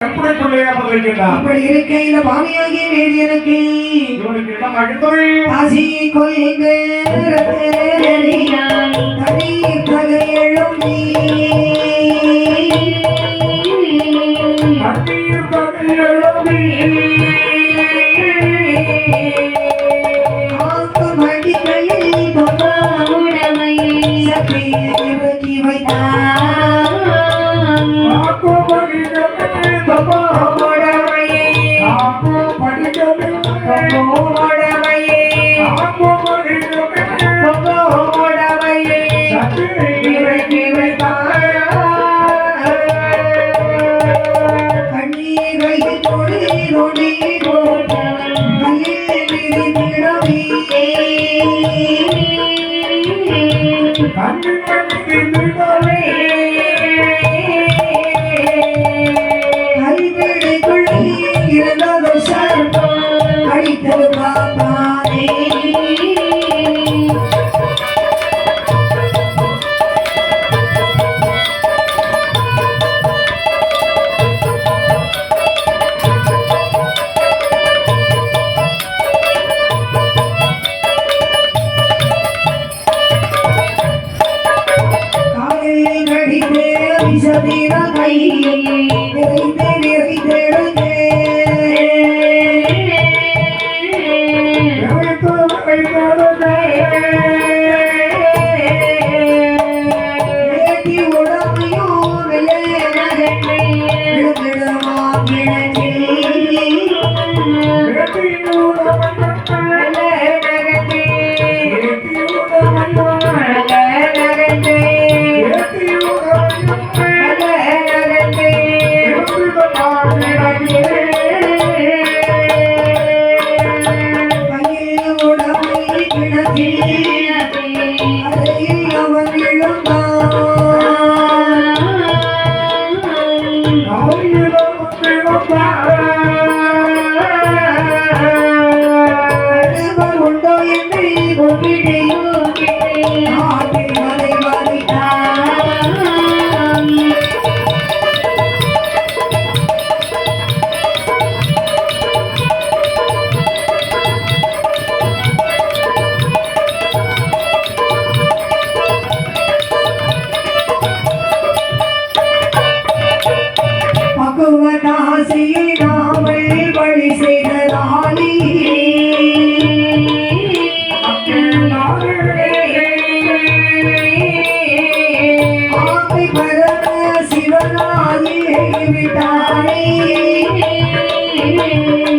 எப்படி பிள்ளையா பதிலிருக்கின்றார் இப்படி இருக்க இந்த பாவியாகிய வேதியனுக்கு இவனுக்கு என்ன மகிழ்ந்தது রে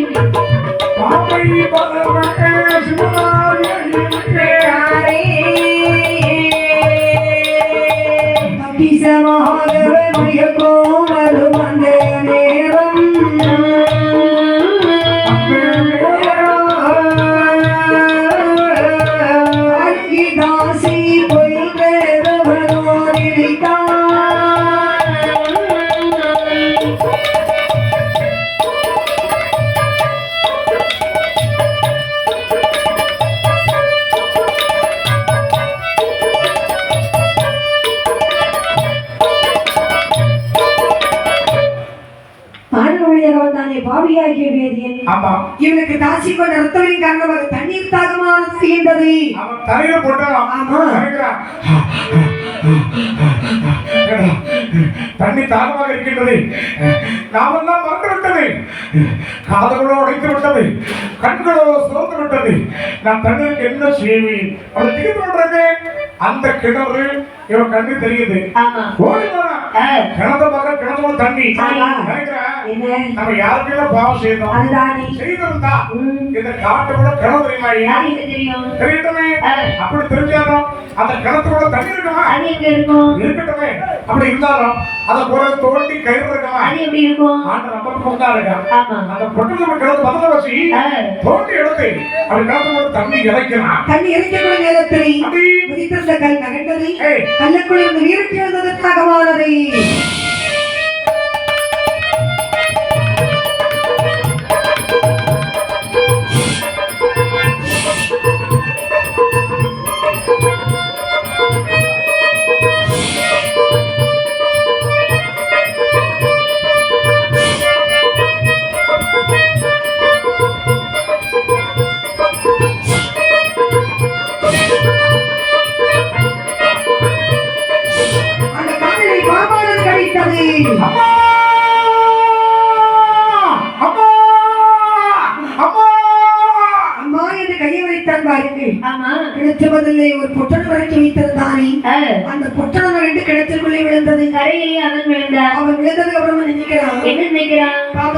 இவனுக்கு தாசி கொண்ட ரத்தமின் காரணமாக தண்ணீர் தாகமானது செய்கின்றது அவன் தலையில போட்டான். ஆமா. தண்ணி தாகமாக இருக்கின்றது. நாமெல்லாம் மறந்து விட்டது காதுகளோ உடைத்து விட்டது கண்களோ சோர்ந்து விட்டது. நான் தண்ணீருக்கு என்ன செய்வேன்? அவன் விடுறது அந்த கிணறு இவன் கண்ணு தெரியுது. ஓடி போறான் கிணத்த பக்கம் கிணத்துல தண்ணி. நம்ம யாருக்கெல்லாம் பாவம் செய்தோம் செய்திருந்தா. இந்த காட்டு கூட கிணறு தெரியுமா தெரியட்டுமே. அப்படி தெரிஞ்சாலும் அந்த கிணத்துக்குள்ள தண்ணி இருக்குமா? அது எங்க இருக்கும்? இருக்கட்டுமே. அப்படி இருந்தாலும் அதை போல தோண்டி கயிறு இருக்குமா? அது எப்படி இருக்கும்? ஆண்டு நம்ம பொங்கா இருக்கா? ஆமா. அந்த பொட்டு நம்ம கிணத்து பக்கத்துல வச்சு ஆ. தோண்டி எடுத்து அப்படி கிணத்துக்குள்ள தண்ணி இறைக்கலாம் தண்ணி இறைக்கக்கூடிய நேரத்தில் அப்படி. மிதித்திருந்த கல் நகர்ந்தது. ஏய், கல்லுக்குள் இருந்து நீருக்கு எழுந்ததற்காகவானதை Yay!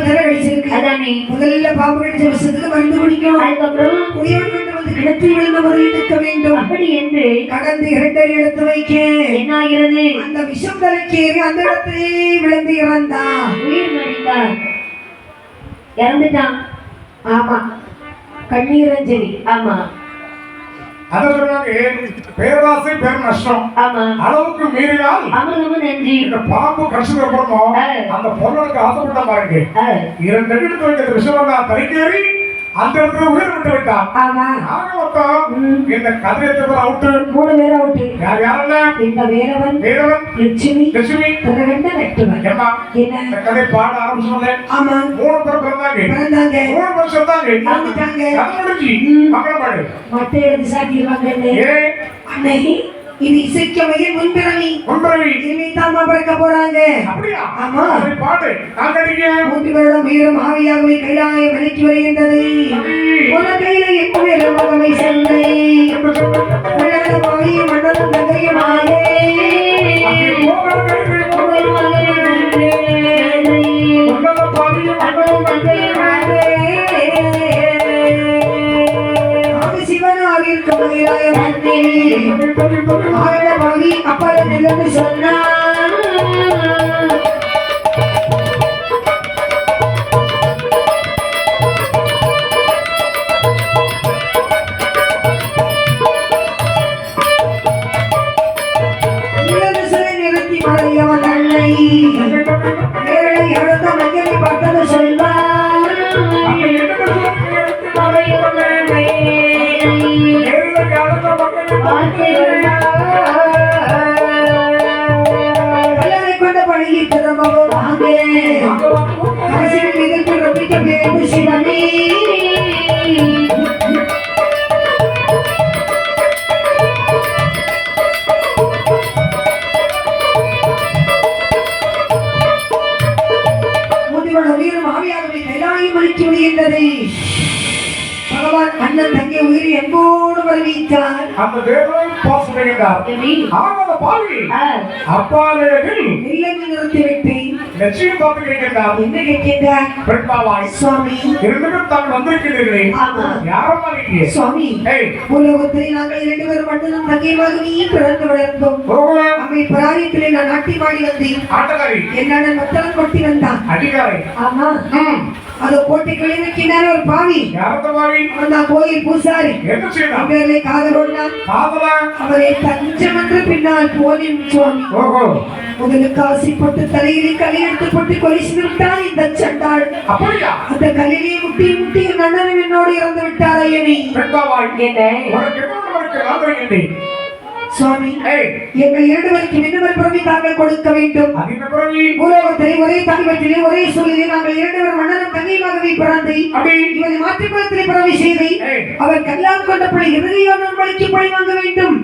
தர கடிச்சிருக்கு அதானே. முதல்ல பாம்பு கடிச்ச விஷயத்துக்கு மருந்து குடிக்கும். அதுக்கப்புறம்? வந்து கிணற்றில் விழுந்த எடுக்க வேண்டும். அப்படி என்று? கடந்து இரண்டரை எடுத்து வைக்க. என்ன ஆகிறது அந்த விஷம் தலைக்கேறி அந்த இடத்திலே விழுந்து இறந்தான் உயிர் மடித்தான் இறந்துட்டான். ஆமா. கண்ணீரஞ்சலி. ஆமா. அதை சொன்னாங்க பேராசை பேர் நஷ்டம். அளவுக்கு மீறினால் அமிர்தமும் நன்றி இந்த பாம்பு கடிச்சது அப்புறமும் அந்த பொருளுக்கு ஆசைப்பட்ட பாருங்க இரண்டு எடுத்து வைக்கிறது. விஷயம் தான் தலைக்கேறி அந்த இடத்துல உயிர் விட்டு விட்டான். ஆமா. ஆக மொத்தம் இந்த கதிரை தவிர அவுட்டு. மூணு பேர் அவுட்டு. யார் யாரல்ல இந்த வேலவன் வீரவன் லட்சுமி லட்சுமி. திரகண்ட நட்டுவன் ஏமா என்ன? இந்த கதை பாட ஆரம்பிச்சோம்ல? ஆமா. மூணு பேர் பிறந்தாங்க. பிறந்தாங்க. மூணு பேர் சொன்னாங்க இறந்துட்டாங்க. கதை முடிஞ்சு சாட்டிடுவாங்க இது இசைக்கவையில் முன்பிறவி. ஒன்றரை இனிதான் பிறக்க போறாங்க. அப்படியா? ஆமா. அதை பாடு நான் கடிங்க மூன்று வருடம் வீரம் ஆவியாகவே கைலாய வலிக்கு வருகின்றது. உன கையில வேறு மகமை செல்லை பகுதி அப்பறம் அப்பல வேண்டும் சிவனே பகவான் அண்ணன் தங்கை உயிர் என்போடு வருவித்தார் அந்த தேவனை ஆனந்த பாவி அப்பாலேயில் இல்லைன்னு நிறுத்திவிட்டு லட்சியம் பார்த்து கேட்கின்றார். என்ன கேட்கின்றார்? பெண்பாவாய் சுவாமி. இருந்தும் தாங்கள் வந்திருக்கிறீர்களே ஆமா. யாரம்மா நீங்க சுவாமி. ஏய். உலகத்தில் நாங்கள் இரண்டு பேரும் மண்டலம் தங்கையமாக நீ பிறந்து வளர்ந்தோம். ஒருவன் அம்மை பராரியத்திலே நான் நாட்டி மாடி வந்தேன். ஆட்டக்காரி. என்னென்ன மத்தளம் கொட்டி வந்தான். அதிகாரி. ஆமா. ம். அது கோட்டை கிளிவிக்கினார் ஒரு பாவி. யாரத்த பாவி? அவன் தான் கோயில் பூசாரி. என்ன செய்யலாம் அவர்களை காதல் கொண்டான் காதலா? அவரை தஞ்சம் என்று பின்னால் போனின் சுவாமி. ஓஹோ. முதலுக்கு ஆசைப்பட்டு தலையிலே கலை எடுத்து போட்டு கொலிசு விட்டான் இந்த சண்டாள். அப்படியா? அந்த கல்லிலே முட்டி முட்டி அண்ணன் என்னோடு இறந்து விட்டார் ஐயனே. சுவாமி எங்கள் இரண்டு வரைக்கும் இன்னொரு பிறவி தாங்கள் கொடுக்க வேண்டும். பூலோகத்திலே ஒரே தாய்வத்திலே ஒரே சூழலிலே நாங்கள் இரண்டு பேரும் மன்னனும் தங்கையுமாகவே பிறந்து அப்படி. இவரை மாற்றுக்குளத்திலே பிறவி செய்து அவர் கல்யாணம் கொண்ட பிள்ளை இறுதியான வழிக்கு பழி வாங்க வேண்டும்.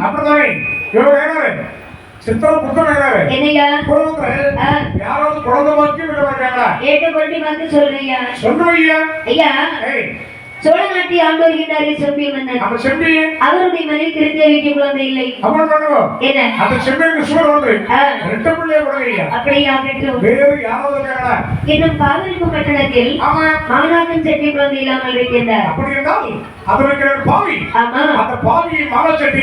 இவன் வேறாரு சித்திர புத்தம் வேறாரு என்னையா? குழந்தை ஆ. யாராவது குழந்தை பாக்கி விட மாட்டாங்களா? ஏட்டு கொண்டு வந்து சொல்றியா சொல்லுவையா ஐயா ஏய். சோழ நாட்டை ஆண்டு வருகின்றாரே செம்பிய மன்னன் அந்த செம்பி அவருடைய மனைவி திருத்தேவிக்கு குழந்தை இல்லை. அவன் பண்ணுவோம் என்ன? அந்த செம்பிக்கு சூழல் ஒன்று ஆ. ரெண்டு பிள்ளைய கொடுங்க அப்படியா பெற்றோம் வேறு யாராவது இருக்காங்களா? இன்னும் காவிரிப்பு பட்டணத்தில் ஆமா. மாமனாக்கன் செட்டி குழந்தை இல்லாமல் இருக்கின்றார். அப்படி பாவி. ஆமா. அந்த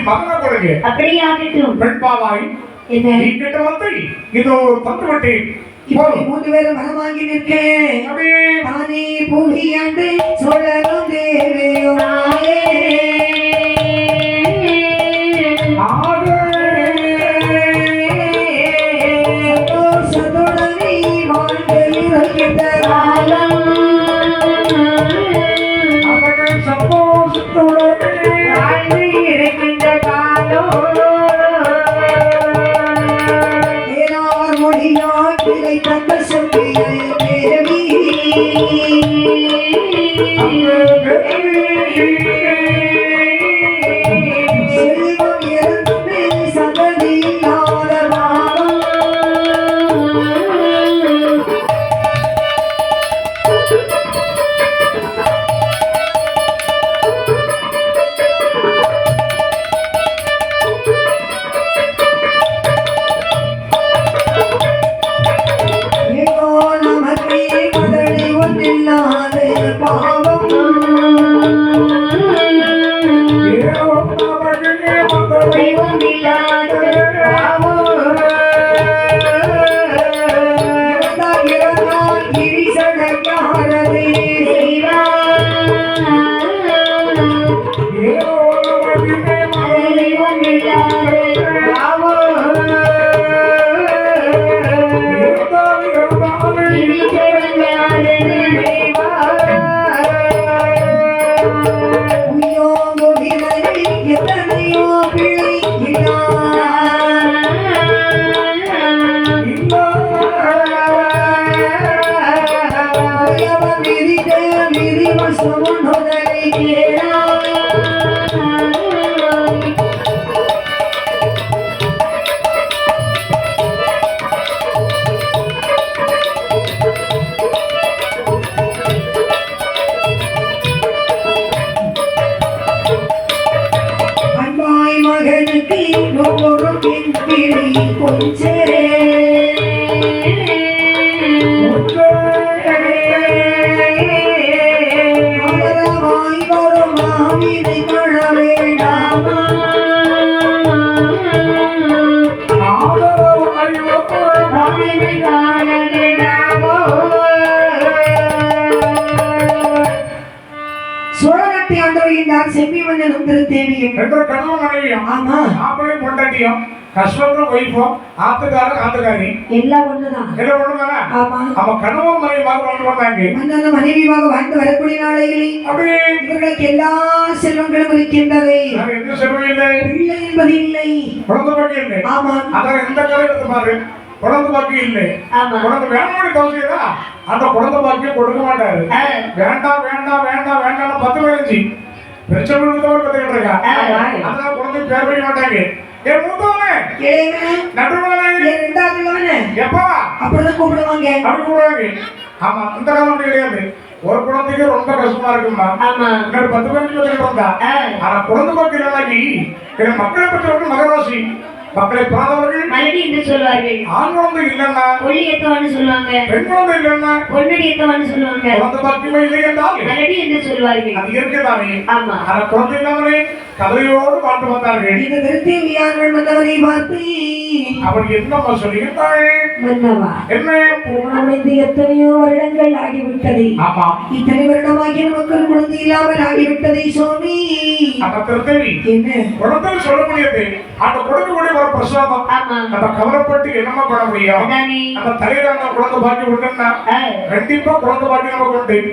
மகனை கொடுங்க. அப்படியே ஆகட்டும் பெண் பாவாய் என்ன? நீ கிட்ட வந்து இதோ தந்து விட்டேன் இப்படி மூன்று பேரும் நிற்கேன் அப்படியே. தானே புவியாண்டு சொல்லலும் செல்வம் Come on, come on. பெண் பிள்ளை சோழநாட்டை ஆண்டவர்கின்றார் செம்மி மன்னனும் திருத்தேவியும் ரெண்டு கணவன் மனைவியும் ஆமா. மாப்பிள்ளை பொண்டாட்டியும் கஷ்டப்படும் ஒய்ஃபும் ஆத்துக்காரன் ஆத்துக்காரி எல்லாம் ஒண்ணுதான். எல்லாம் ஒண்ணுதானே? ஆமா. அவன் கணவன் மனைவியாக வாழ்ந்து வந்தாங்க மன்னனும் மனைவியாக வாழ்ந்து வரக்கூடிய நாளைகளில் அப்படியே. இவர்களுக்கு எல்லா செல்வங்களும் இருக்கின்றது நான் எந்த செலவும் இல்லை. பிள்ளை என்பது இல்லை. குழந்தை இல்லை. ஆமா. அதான் எந்த கதை எடுத்து பாரு. குழந்தை பாக்கி இல்லை. குழந்தை வேணும்னு தவசியதா அந்த குழந்தை பாக்கியம் கொடுக்க மாட்டாரு. வேண்டாம் வேண்டாம் வேண்டாம் வேண்டாம் பத்து பதினஞ்சு பிரச்சனை விழுந்தவர் பத்து கேட்டிருக்கா ஆ. அதெல்லாம் குழந்தை பேர் வைக்க மாட்டாங்க என் மூத்தவனே? நடுவனே ரெண்டாவது எப்பா? அப்படிதான் கூப்பிடுவாங்க. அப்படி ஆமா இந்த காலம் அப்படி கிடையாது. ஒரு குழந்தைக்கு ரொம்ப கஷ்டமா இருக்குமா பத்து பதினஞ்சு ஆ, ஆனா குழந்தை பாக்கியம் என் மக்களை பெற்றவர்கள் மகராசி. மக்களை பிறந்தவர்கள் மலடி என்று சொல்வார்கள். ஆண் குழந்தை இல்லைன்னா ஒளி ஏத்தவான்னு சொல்லுவாங்க. பெண் குழந்தை இல்லைன்னா பொன்னடி ஏத்தவான்னு சொல்லுவாங்க. குழந்தை பாக்கியமே இல்லை என்றால் மலடி என்று சொல்வார்கள். அது இயற்கைதானே ஆமா. ஆனா குழந்தை இல்லாமலே கதையோடு வாழ்ந்து வந்தார்கள். இந்த திருத்தேவியார்கள் மன்னவனை பார்த்து? அவன் என்னம்மா சொல்லியிருந்தாள் மன்னவா என்ன? திருமணமைந்து எத்தனையோ வருடங்கள் ஆகிவிட்டது. ஆமா. இத்தனை வருடமாகிய நமக்கு குழந்தை இல்லாமல் ஆகிவிட்டதை சுவாமி. அந்த திருத்தவி. என்ன? குழந்தை சொல்ல முடியாது. அந்த கொடுக்கக்கூடிய பிரசாதம்? ஆமா. நம்ம கவலைப்பட்டு என்னமா பண்ண முடியும்? நம்ம தலையில அந்த குழந்தை பாக்கி ஆ, கண்டிப்பா குழந்தை பாக்கி நமக்கு உண்டு.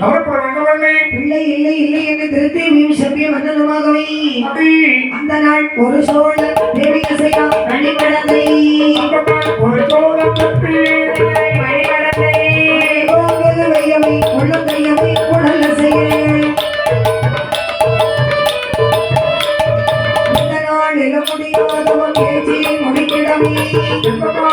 கவலைப்பட வேண்டும் வேண்டே பிள்ளை இல்லை இல்லை என்று திருத்தேவியும் செவ்விய மன்னனுமாகவே. அப்படி. அந்த நாள் ஒரு சோழ தேவி அசையா மணிமடந்தை Thank you.